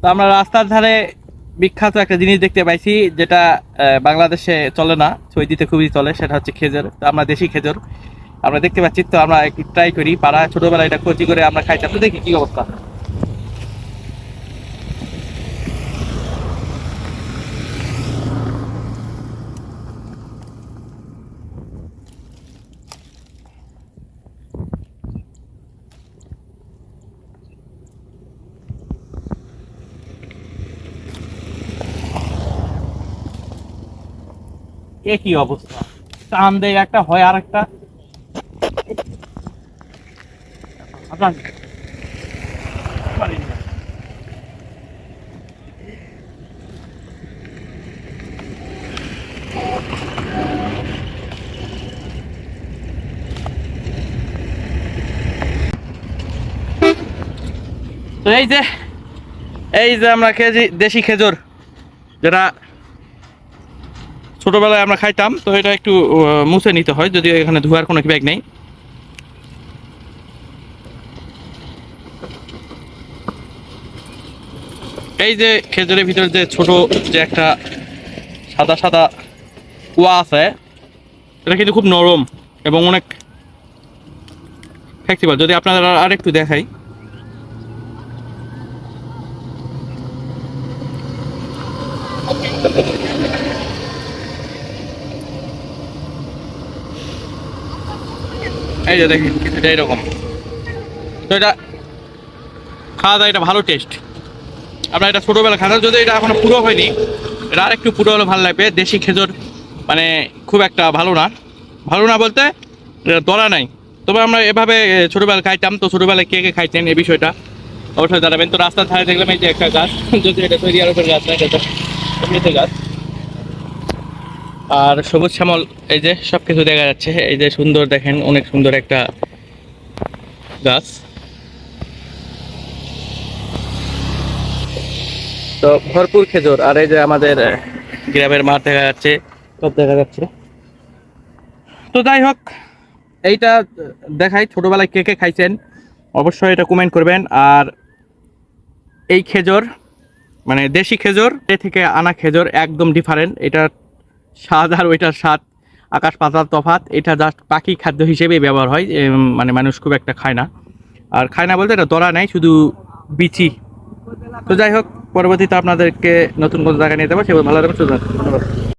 তো আমরা রাস্তার ধারে বিখ্যাত একটা জিনিস দেখতে পাইছি, যেটা বাংলাদেশে চলে না, সৌদিতে খুবই চলে, সেটা হচ্ছে খেজুর, তো আমরা দেশি খেজুর। আমরা দেখতে পাচ্ছি, তো আমরা একটু ট্রাই করি পাড়া ছোটবেলায় এটা কচি করে আমরা খাইতাম। তো দেখি কি অবস্থা। এ কি অবস্থা। টান দেয় একটা হয় আর একটা। এই যে এই যে আমরা খেয়েছি দেশি খেজুর, যেটা ছোটবেলায় আমরা খাইতাম, তো এটা একটু মুছে নিতে হয়, যদিও এখানে ধোয়ার কোনো ব্যাগ নেই। এই যে খেজুরের ভিতরে যে ছোট যে একটা সাদা সাদা কুয়া আছে, এটা কিন্তু খুব নরম এবং অনেক ফ্লেক্সিবল যদি আপনাদের আর- একটু দেখাই। এই যে দেখেন, এটা এরকম। তো এটা খাওয়া দাওয়া, এটা ভালো টেস্ট আপনার এটা ছোটোবেলা খাওয়া যদি এটা এখনও পুরো হয়নি, এটা আর একটু পুরো হলে ভালো লাগবে। দেশি খেজুর মানে খুব একটা ভালো না। ভালো না বলতে দরা নাই। তবে আমরা এভাবে ছোটোবেলা খাইতাম, তো ছোটোবেলায় কে কে খাইতেন এই বিষয়টা অবশ্যই জানাবেন। তো রাস্তার ধারে দেখলাম এই যে একটা গাছ, যদি এটা তৈরি আর উপর গাছ না এটা গাছ। আর সবুজ শ্যামল, এই যে সব কিছু দেখা যাচ্ছে। এই যে সুন্দর দেখেন, অনেক সুন্দর একটা গাছ। তো ভরপুর খেজুর, আর এই যে আমাদের গ্রামের মাঠ দেখা যাচ্ছে, সব দেখা যাচ্ছে। তো যাই হোক, এইটা দেখাই, ছোটবেলায় কে কে খাইছেন, অবশ্যই এটা কমেন্ট করবেন। আর এই খেজুর মানে দেশি খেজুর, এ থেকে আনা খেজুর একদম ডিফারেন্ট এটার স্বাদ আর ওইটার স্বাদ, আকাশ পাতাল তফাত এটা জাস্ট পাখি খাদ্য হিসেবে ব্যবহার হয় মানে মানুষ খুব একটা খায় না। আর খায় না বলতে এটা দরা নেই, শুধু বিচি। তো যাই হোক, পরবর্তীতে আপনাদেরকে নতুন কোনো জায়গায় নিয়ে যাব, সে ভালো লাগবে ধন্যবাদ।